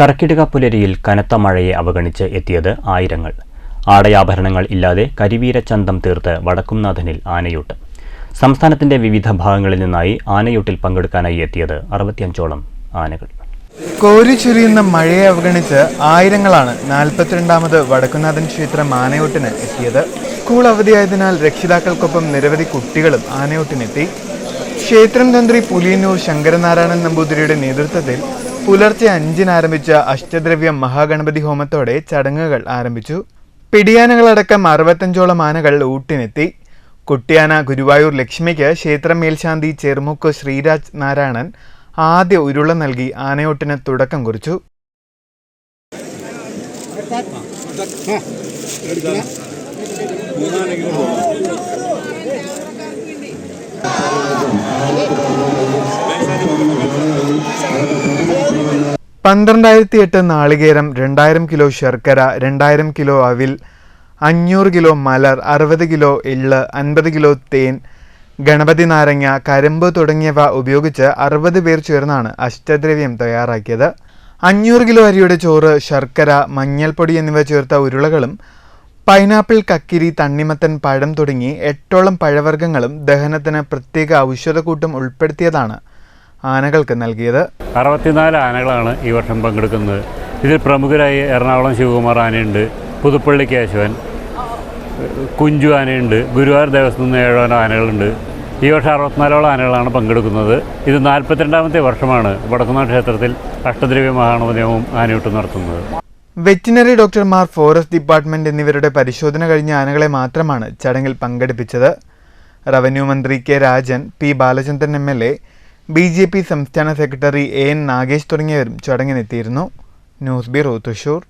കർക്കിടക പുലരിയിൽ കനത്ത മഴയെ അവഗണിച്ച് എത്തിയത് ആയിരങ്ങൾ. ആടയാഭരണങ്ങൾ ഇല്ലാതെ കരിവീരച്ചന്തം തീർത്ത് വടക്കുംനാഥനിൽ ആനയൂട്ട്. സംസ്ഥാനത്തിന്റെ വിവിധ ഭാഗങ്ങളിൽ നിന്നായി ആനയൂട്ടിൽ പങ്കെടുക്കാനായി എത്തിയത് അറുപത്തിയഞ്ചോളം ആനകൾ. കോരി ചുരിയുന്ന മഴയെ അവഗണിച്ച് ആയിരങ്ങളാണ് നാൽപ്പത്തിരണ്ടാമത് വടക്കുനാഥൻ ക്ഷേത്രം ആനയൂട്ടിന് എത്തിയത്. സ്കൂൾ അവധിയായതിനാൽ രക്ഷിതാക്കൾക്കൊപ്പം നിരവധി കുട്ടികളും ആനയൂട്ടിനെത്തി. ക്ഷേത്രം തന്ത്രി പുലിയന്നൂർ ശങ്കരനാരായണൻ നമ്പൂതിരിയുടെ നേതൃത്വത്തിൽ പുലർച്ചെ അഞ്ചിന് ആരംഭിച്ച അഷ്ടദ്രവ്യം മഹാഗണപതി ഹോമത്തോടെ ചടങ്ങുകൾ ആരംഭിച്ചു പിടിയാനകളടക്കം അറുപത്തഞ്ചോളം ആനകൾ ഊട്ടിനെത്തി കുട്ടിയാന ഗുരുവായൂർ ലക്ഷ്മിക്ക് ക്ഷേത്രം മേൽശാന്തി ചെറുമുക്ക് ശ്രീരാജ് നാരായണൻ ആദ്യ ഉരുള നൽകി ആനയോട്ടിന് തുടക്കം കുറിച്ചു പന്ത്രണ്ടായിരത്തി എട്ട് നാളികേരം രണ്ടായിരം കിലോ ശർക്കര രണ്ടായിരം കിലോ അവിൽ അഞ്ഞൂറ് കിലോ മലർ അറുപത് കിലോ എള്ള് അൻപത് കിലോ തേൻ ഗണപതി നാരങ്ങ കരിമ്പ് തുടങ്ങിയവ ഉപയോഗിച്ച് അറുപത് പേർ ചേർന്നാണ് അഷ്ടദ്രവ്യം തയ്യാറാക്കിയത്. അഞ്ഞൂറ് കിലോ അരിയുടെ ചോറ് ശർക്കര മഞ്ഞൾപ്പൊടി എന്നിവ ചേർത്ത ഉരുളകളും പൈനാപ്പിൾ കക്കിരി തണ്ണിമത്തൻ പഴം തുടങ്ങി എട്ടോളം പഴവർഗങ്ങളും ദഹനത്തിന് പ്രത്യേക ഔഷധക്കൂട്ടും ഉൾപ്പെടുത്തിയതാണ് ആനകൾക്ക് നൽകിയത്. അറുപത്തിനാല് ആനകളാണ് ഈ വർഷം പങ്കെടുക്കുന്നത്. ഇതിൽ പ്രമുഖരായി എറണാകുളം ശിവകുമാർ ആനയുണ്ട് പുതുപ്പള്ളി കേശവൻ കുഞ്ചു ആനയുണ്ട് ഗുരുവായൂർ ദേവസ്വം നിന്ന് ഏഴോ ആനകളുണ്ട്. ഈ വർഷം അറുപത്തിനാലോളം ആനകളാണ് പങ്കെടുക്കുന്നത്. ഇത് നാൽപ്പത്തിരണ്ടാമത്തെ വർഷമാണ് വടക്കുന്ന ക്ഷേത്രത്തിൽ അഷ്ടദ്രവ്യ മഹാണവദേവവും ആനയൂട്ടും നടത്തുന്നത്. വെറ്റിനറി ഡോക്ടർമാർ ഫോറസ്റ്റ് ഡിപ്പാർട്ട്മെന്റ് എന്നിവരുടെ പരിശോധന കഴിഞ്ഞ ആനകളെ മാത്രമാണ് ചടങ്ങിൽ പങ്കെടുപ്പിച്ചത്. റവന്യൂ മന്ത്രി K Rajan P Balachandran M L A B J P സംസ്ഥാന സെക്രട്ടറി എ എൻ നാഗേഷ് തുടങ്ങിയവരും ചടങ്ങിനെത്തിയിരുന്നു. News bureau Thrissur.